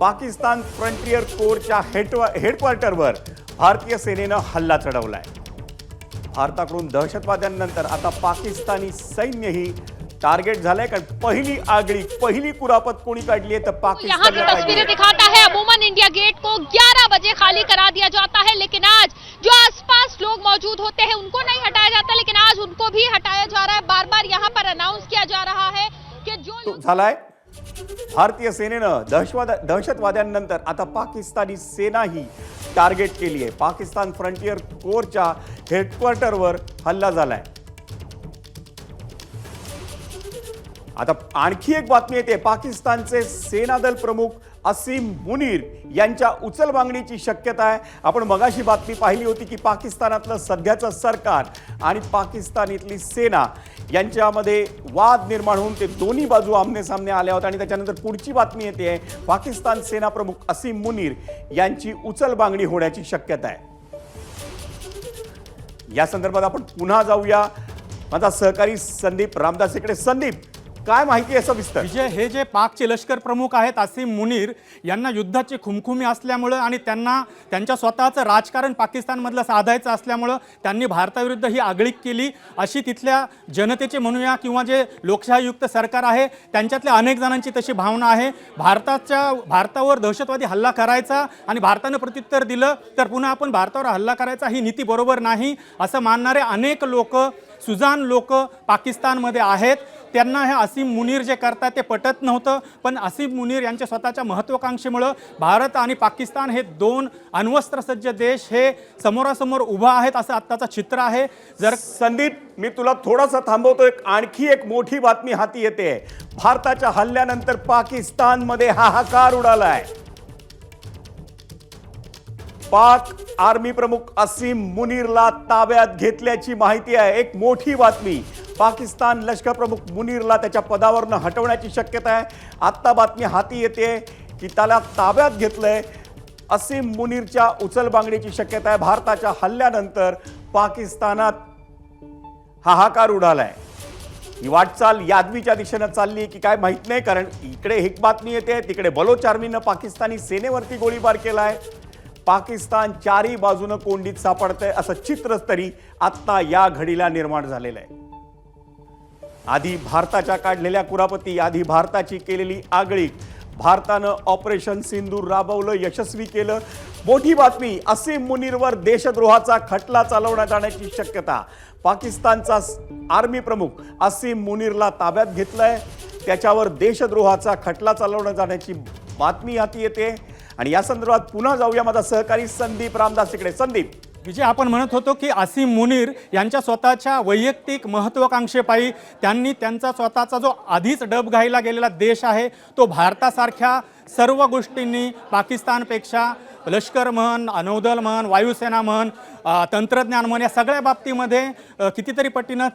Pakistan frontier कोरच्या हेडवा हेडक्वार्टरवर भारतीय सेनेनं हल्ला चढवलाय. भारताकडून दहशतवाद्यांनंतर आता पाकिस्तानी सैन्यही टार्गेट झालंय कारण पहिली आगळी पहिली कुरापत कोणी काढली आहे तर यहाँ की तस्वीरें दिखाता है अमूमन इंडिया गेट को 11 बजे खाली करा दिया जाता है लेकिन आज जो आसपास लोग मौजूद होते हैं उनको नहीं हटाया जाता लेकिन आज उनको भी हटाया जा रहा है। बार बार यहाँ पर अनाउंस किया जा रहा है कि जो तो झालाय भारतीय सेनेनं दहशवाद दहशतवाद्यांनंतर आता पाकिस्तानी सेनाही टार्गेट केली आहे. पाकिस्तान फ्रंटियर कोरच्या हेडक्वार्टरवर हल्ला झालाय. आता आणखी एक बातमी येते. पाकिस्तानचे सेनादल प्रमुख असीम मुनीर यांच्या उचलबांगडीची शक्यता आहे. आपण मगाशी बातमी पाहिली होती की पाकिस्तानातलं सध्याचं सरकार आणि पाकिस्तानीतली सेना यांच्यामध्ये वाद निर्माण होऊन ते दोन्ही बाजू आमने सामने आल्या होत्या आणि त्याच्यानंतर पुढची बातमी येते. आहे पाकिस्तान सेनाप्रमुख असीम मुनीर यांची उचलबांगडी होण्याची शक्यता आहे. या संदर्भात आपण पुन्हा जाऊया. माझा सहकारी संदीप रामदास इकडे. संदीप काय माहिती आहे विस्तार विजय हे जे पाकचे लष्कर प्रमुख आहेत आसिम मुनीर यांना युद्धाची खुमखुमी असल्यामुळं आणि त्यांना त्यांच्या स्वतःचं राजकारण पाकिस्तानमधलं साधायचं असल्यामुळं त्यांनी भारताविरुद्ध ही आगळीक केली. अशी तिथल्या जनतेचे म्हणूया किंवा जे लोकशाहीयुक्त सरकार आहे त्यांच्यातल्या अनेक जणांची तशी भावना आहे. भारताच्या भारतावर दहशतवादी हल्ला करायचा आणि भारतानं प्रत्युत्तर दिलं तर पुन्हा आपण भारतावर हल्ला करायचा ही नीती बरोबर नाही असं मानणारे अनेक लोक सुजान लोक पाकिस्तानमध्ये आहेत. त्यांना हे असीम मुनीर जे करतात ते पटत नव्हतं. पण असीम मुनीर यांच्या स्वतःच्या महत्त्वाकांक्षेमुळं भारत आणि पाकिस्तान हे दोन अण्वस्त्रसज्ज देश हे समोरासमोर उभा आहेत असं आत्ताचं चित्र आहे. जर संदीप मी तुला थोडासा थांबवतो एक आणखी एक मोठी बातमी हाती येते. भारताच्या हल्ल्यानंतर पाकिस्तानमध्ये हाहाकार उडालाय. पाक आर्मी प्रमुख असीम मुनीरला ताब्यात घेतल्याची माहिती आहे. एक मोठी बातमी. पाकिस्तान लष्करप्रमुख मुनीरला त्याच्या पदावरनं हटवण्याची शक्यता आहे. आत्ता बातमी हाती येते की त्याला ताब्यात घेतलं आहे असीम मुनीरच्या उचलबांगडीची शक्यता आहे. भारताच्या हल्ल्यानंतर पाकिस्तानात हाहाकार उडालाय. ही वाटचाल यादवीच्या दिशेनं चालली की काय माहीत नाही कारण इकडे एक बातमी येते तिकडे बलोच आर्मीनं पाकिस्तानी सेनेवरती गोळीबार केला आहे पाकिस्तान चारही बाजूनं कोंडीत सापडतंय असं चित्र तरी आत्ता या घडीला निर्माण झालेलं आहे. आधी भारताच्या काढलेल्या कुरापती आधी भारताची केलेली आगळीक भारतानं ऑपरेशन सिंदूर राबवलं यशस्वी केलं. मोठी बातमी असीम मुनीरवर देशद्रोहाचा खटला चालवण्यात जाण्याची शक्यता. पाकिस्तानचा आर्मी प्रमुख असीम मुनीरला ताब्यात घेतलंय. त्याच्यावर देशद्रोहाचा खटला चालवण्यात जाण्याची बातमी हाती येते. आणि या संदर्भात पुन्हा जाऊया माझा सहकारी संदीप रामदास इकडे. संदीप. विजय आपण म्हणत होतो की आसिम मुनीर यांच्या स्वतःच्या वैयक्तिक महत्त्वाकांक्षेपायी त्यांनी त्यांचा स्वतःचा जो आधीच डब घायला गेलेला देश आहे तो भारतासारख्या सर्व गोष्टींनी पाकिस्तानपेक्षा लष्कर म्हण नौदल म्हण वायुसेना म्हण तंत्रज्ञान म्हण या सगळ्या बाबतीमध्ये कितीतरी पटीनं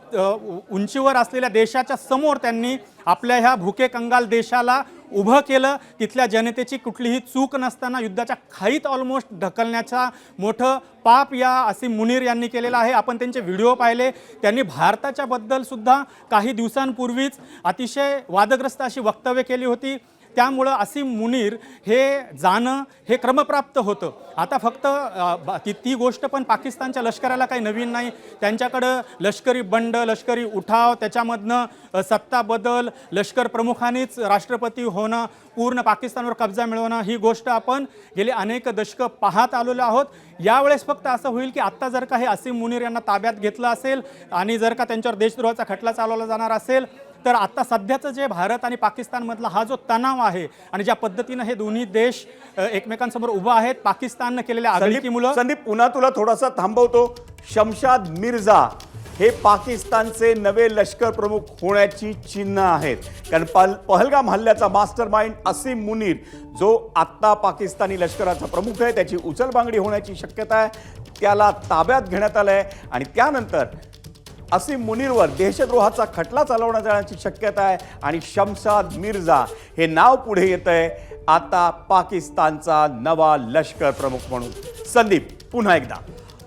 उंचीवर असलेल्या देशाच्या समोर त्यांनी आपल्या ह्या भुके कंगाल देशाला उभं केलं तिथल्या जनतेची कुठलीही चूक नसताना युद्धाच्या खाईत ऑलमोस्ट ढकलण्याचा मोठं पाप या असीम मुनीर यांनी केलेलं आहे. आपण त्यांचे व्हिडिओ पाहिले. त्यांनी भारताच्याबद्दलसुद्धा काही दिवसांपूर्वीच अतिशय वादग्रस्त अशी वक्तव्य केली होती. त्यामुळं असीम मुनीर हे जाणं हे क्रमप्राप्त होतं. आता फक्त ती ती गोष्ट पण पाकिस्तानच्या लष्कराला काही नवीन नाही. त्यांच्याकडं लष्करी बंड लष्करी उठाव त्याच्यामधनं सत्ता बदल लष्कर प्रमुखांनीच राष्ट्रपती होणं पूर्ण पाकिस्तानवर कब्जा मिळवणं ही गोष्ट आपण गेली अनेक दशकं पाहत आलेलो आहोत. यावेळेस फक्त असं होईल की आत्ता जर का हे असीम मुनीर यांना ताब्यात घेतलं असेल आणि जर का त्यांच्यावर देशद्रोहाचा खटला चालवला जाणार असेल तर आता सध्याचं जे भारत आणि पाकिस्तानमधला हा जो तणाव आहे आणि ज्या पद्धतीनं हे दोन्ही देश एकमेकांसमोर उभा आहेत पाकिस्ताननं केलेल्या आगळीकीमुळं संदीप पुन्हा तुला थोडासा थांबवतो. शमशाद मिर्झा हे पाकिस्तानचे नवे लष्कर प्रमुख होण्याची चिन्ह आहेत. कारण पहल पहलगाम हल्ल्याचा मास्टर माइंड असीम मुनीर जो आत्ता पाकिस्तानी लष्कराचा प्रमुख आहे त्याची उचलबांगडी होण्याची शक्यता आहे त्याला ताब्यात घेण्यात आलं आहे आणि त्यानंतर असीम मुनीरवर देशद्रोहाचा खटला चालवण्यात जाण्याची शक्यता आहे. आणि शमशाद मिर्झा हे नाव पुढे येत आहे आता पाकिस्तानचा नवा लष्कर प्रमुख म्हणून. संदीप पुन्हा एकदा.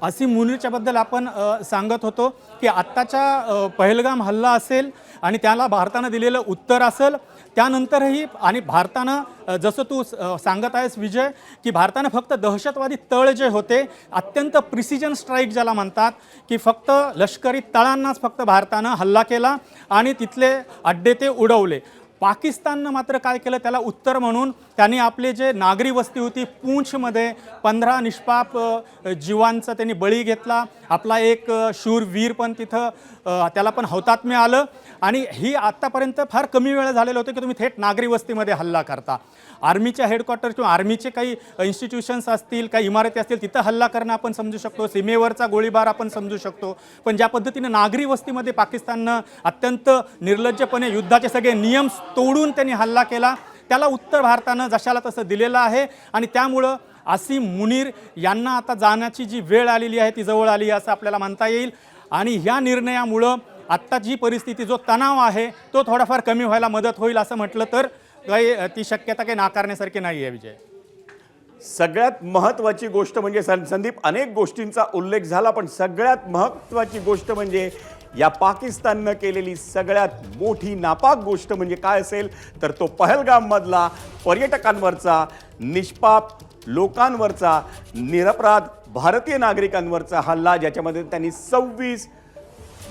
असीम मुनीरच्याबद्दल आपण सांगत होतो की आत्ताच्या पहलगाम हल्ला असेल आणि त्याला भारतानं दिलेलं उत्तर असेल. त्यानंतरही आणि भारतानं जसं तू सांगत आहेस विजय की भारतानं फक्त दहशतवादी तळ जे होते अत्यंत प्रिसिजन स्ट्राईक ज्याला म्हणतात की फक्त लष्करी तळांनाच फक्त भारतानं हल्ला केला आणि तिथले अड्डे ते उडवले. पाकिस्ताननं मात्र काय केलं त्याला उत्तर म्हणून त्यांनी आपले जे नागरी वस्ती होती पूंछमध्ये पंधरा निष्पाप जीवांचा त्यांनी बळी घेतला. आपला एक शूर शूरवीर पण तिथं त्याला पण हौतात्म्य आलं आणि ही आत्तापर्यंत फार कमी वेळ झालेलं होतं की तुम्ही थेट नागरी वस्तीमध्ये हल्ला करता. आर्मीच्या हेडक्वार्टर किंवा आर्मीचे काही इन्स्टिट्यूशन्स असतील काही इमारती असतील तिथं हल्ला करणं आपण समजू शकतो. सीमेवरचा गोळीबार आपण समजू शकतो. पण ज्या पद्धतीनं नागरी वस्तीमध्ये पाकिस्ताननं अत्यंत निर्लज्जपणे युद्धाचे सगळे नियम तोडून त्यांनी हल्ला केला. त्याला उत्तर भारतानं जशाला तसं दिलेलं आहे आणि त्यामुळं आसिम मुनीर यांना आता जाण्याची जी वेळ आलेली आहे ती जवळ आली आहे असं आपल्याला म्हणता येईल. आणि ह्या निर्णयामुळं आत्ता जी परिस्थिती जो तणाव आहे तो थोडाफार कमी व्हायला मदत होईल असं म्हटलं तर काही ती शक्यता काही नाकारण्यासारखी नाही आहे विजय. सगळ्यात महत्त्वाची गोष्ट म्हणजे सं- संदीप अनेक गोष्टींचा उल्लेख झाला पण सगळ्यात महत्त्वाची गोष्ट म्हणजे या पाकिस्ताननं केलेली सगळ्यात मोठी नापाक गोष्ट म्हणजे काय असेल तर तो पहलगाममधला पर्यटकांवरचा निष्पाप लोकांवरचा निरपराध भारतीय नागरिकांवरचा हल्ला ज्याच्यामध्ये त्यांनी सव्वीस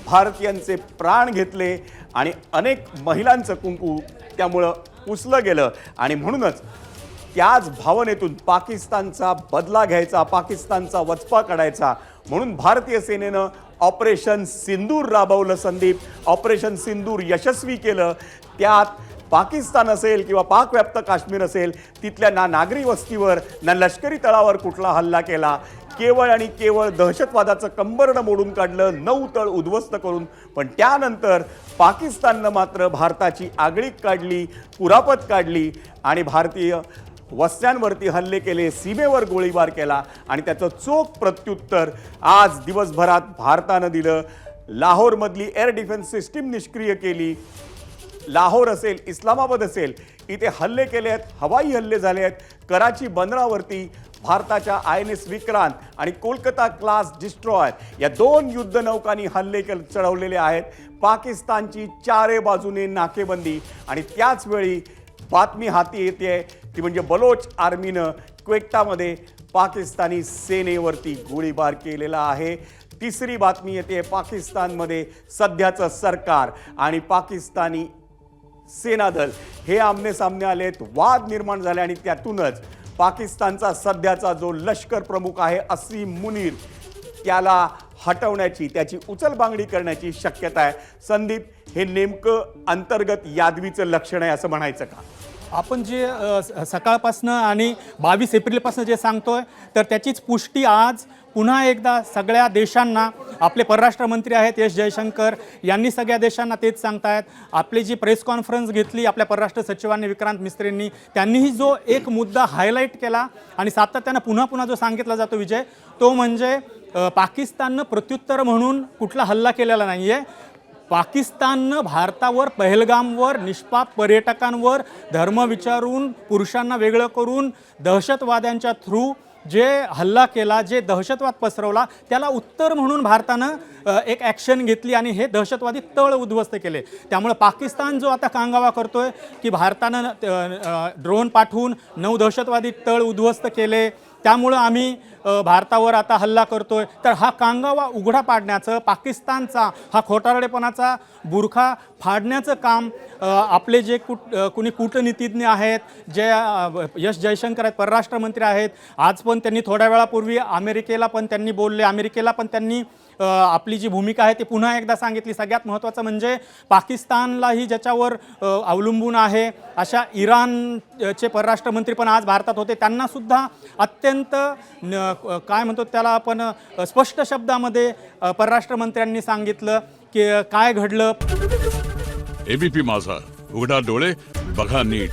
भारतीयांचे प्राण घेतले आणि अनेक महिलांचं कुंकू त्यामुळं पुसलं गेलं. आणि म्हणूनच त्याच भावनेतून पाकिस्तानचा बदला घ्यायचा पाकिस्तानचा वचपा काढायचा. म्हणून भारतीय सेनेनं ऑपरेशन सिंदूर राबवलं संदीप. ऑपरेशन सिंदूर यशस्वी केलं. त्यात पाकिस्तान असेल किंवा पाकव्याप्त काश्मीर असेल तिथल्या ना नागरी वस्तीवर ना लष्करी तळावर कुठला हल्ला केला. केवळ आणि केवळ दहशतवादाचं कंबरणं मोडून काढलं नऊ तळ उद्ध्वस्त करून. पण त्यानंतर पाकिस्ताननं मात्र भारताची आगळीक काढली कुरापत काढली आणि भारतीय वस्त्यांवरती हल्ले केले सीमेवर गोळीबार केला आणि त्याचं चोख प्रत्युत्तर आज दिवसभरात भारतानं दिलं. लाहोरमधली एअर डिफेन्स सिस्टीम निष्क्रिय केली. लाहोर असेल इस्लामाबाद असेल इथे हल्ले केले आहेत हवाई हल्ले झाले आहेत. कराची बंदरावरती भारताच्या आय एन एस विक्रांत आणि कोलकाता क्लास डिस्ट्रॉय या दोन युद्धनौकांनी हल्ले के चढवलेले आहेत. पाकिस्तानची चारे बाजूने नाकेबंदी आणि त्याचवेळी बातमी हाती येते ती म्हणजे बलोच आर्मीनं क्वेक्टामध्ये पाकिस्तानी सेनेवरती गोळीबार केलेला आहे. तिसरी बातमी येते पाकिस्तानमध्ये सध्याचं सरकार आणि पाकिस्तानी सेनादल हे आमने सामने आलेत वाद निर्माण झाले आणि त्यातूनच पाकिस्तानचा सध्याचा जो लष्कर प्रमुख आहे असीम मुनीर त्याला हटवण्याची त्याची उचलबांगडी करण्याची शक्यता आहे. संदीप हे नेमकं अंतर्गत यादवीचं लक्षण आहे असं म्हणायचं का? आपण जे स- सकाळपासनं आणि बावीस एप्रिलपासून जे सांगतोय तर त्याचीच पुष्टी आज पुन्हा एकदा सगळ्या देशांना आपले परराष्ट्र मंत्री आहेत एस जयशंकर यांनी सगळ्या देशांना तेच सांगतायत. आपली जी प्रेस कॉन्फरन्स घेतली आपल्या परराष्ट्र सचिवांनी विक्रांत मिस्त्रींनी त्यांनीही जो एक मुद्दा हायलाईट केला आणि सातत्यानं पुन्हा पुन्हा जो सांगितला जातो विजय तो म्हणजे पाकिस्ताननं प्रत्युत्तर म्हणून कुठला हल्ला केलेला नाही आहे पाकिस्ताननं भारतावर पहलगामवर निष्पाप पर्यटकांवर धर्म विचारून पुरुषांना वेगळं करून दहशतवाद्यांच्या थ्रू जे हल्ला केला जे दहशतवाद पसरवला त्याला उत्तर म्हणून भारतानं एक ॲक्शन घेतली आणि हे दहशतवादी तळ उद्ध्वस्त केले. त्यामुळे पाकिस्तान जो आता कांगावा करतोय की भारतानं ड्रोन पाठवून नऊ दहशतवादी तळ उद्ध्वस्त केले त्यामुळं आम्ही भारतावर आता हल्ला करतोय. तर हा कांगावा उघडा पाडण्याचं पाकिस्तानचा हा खोटारडेपणाचा बुरखा फाडण्याचं काम आपले जे कुट कुणी कूटनीतिज्ञ आहेत जे यश जयशंकर आहेत परराष्ट्रमंत्री आहेत आज पण त्यांनी थोड्या वेळापूर्वी अमेरिकेला पण त्यांनी बोलले अमेरिकेला पण त्यांनी आपली जी भूमिका आहे ती पुन्हा एकदा सांगितली. सगळ्यात महत्त्वाचं म्हणजे पाकिस्तानलाही ज्याच्यावर अवलंबून आहे अशा इराणचे परराष्ट्रमंत्री पण आज भारतात होते. त्यांनासुद्धा अत्यंत न- काय म्हणतो त्याला आपण स्पष्ट शब्दामध्ये परराष्ट्रमंत्र्यांनी सांगितलं की काय घडलं. एबीपी माझा. उघडा डोळे बघा नीट.